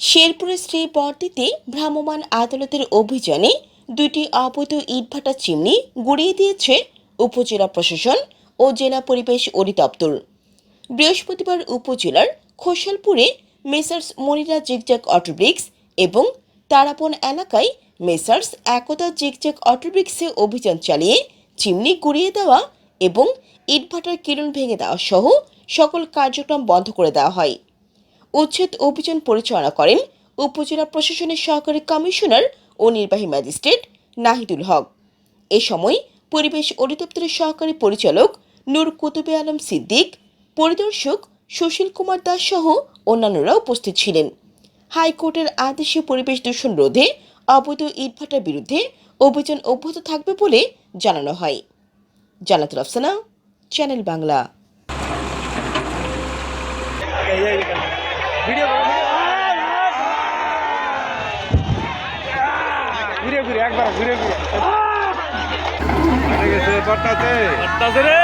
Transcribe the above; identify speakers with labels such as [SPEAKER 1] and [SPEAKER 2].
[SPEAKER 1] শেরপুরের শ্রী বর্দিতে ভ্রাম্যমাণ আদালতের অভিযানে দুটি অবৈধ ইটভাটা চিমনি গুড়িয়ে দিয়েছে উপজেলা প্রশাসন ও জেলা পরিবেশ অধিদপ্তর। বৃহস্পতিবার উপজেলার খোসালপুরে messrs Monira zigzag auto bricks এবং তারাপন এলাকায় মেসার্স একতা জিগজ্যাগ অটোব্রিক্সে অভিযান চালিয়ে চিমনি গুড়িয়ে দেওয়া এবং ইটভাটার কিরণ ভেঙে দেওয়া সহ সকল কার্যক্রম বন্ধ করে দেওয়া হয়। উচ্ছেদ অভিযান পরিচালনা করেন উপজেলা প্রশাসনের সহকারী কমিশনার ও নির্বাহী ম্যাজিস্ট্রেট নাহিদুল হক। এ সময় পরিবেশ অধিদপ্তরের সহকারী পরিচালক নূর কুতুবে আলম সিদ্দিক, পরিদর্শক সুশীল কুমার দাস সহ অন্যান্যরা উপস্থিত ছিলেন। হাইকোর্টের আদেশে পরিবেশ দূষণ রোধে অবৈধ ইটভাটার বিরুদ্ধে অভিযান অব্যাহত থাকবে বলে জানানো হয়। জানাতুল আফসানা, চ্যানেল বাংলা।
[SPEAKER 2] ভিডিও করো ঘুরে ঘুরে একবার ঘুরে ঘুরে।
[SPEAKER 3] গেছে পট্টাতে।
[SPEAKER 2] পট্টাতে রে!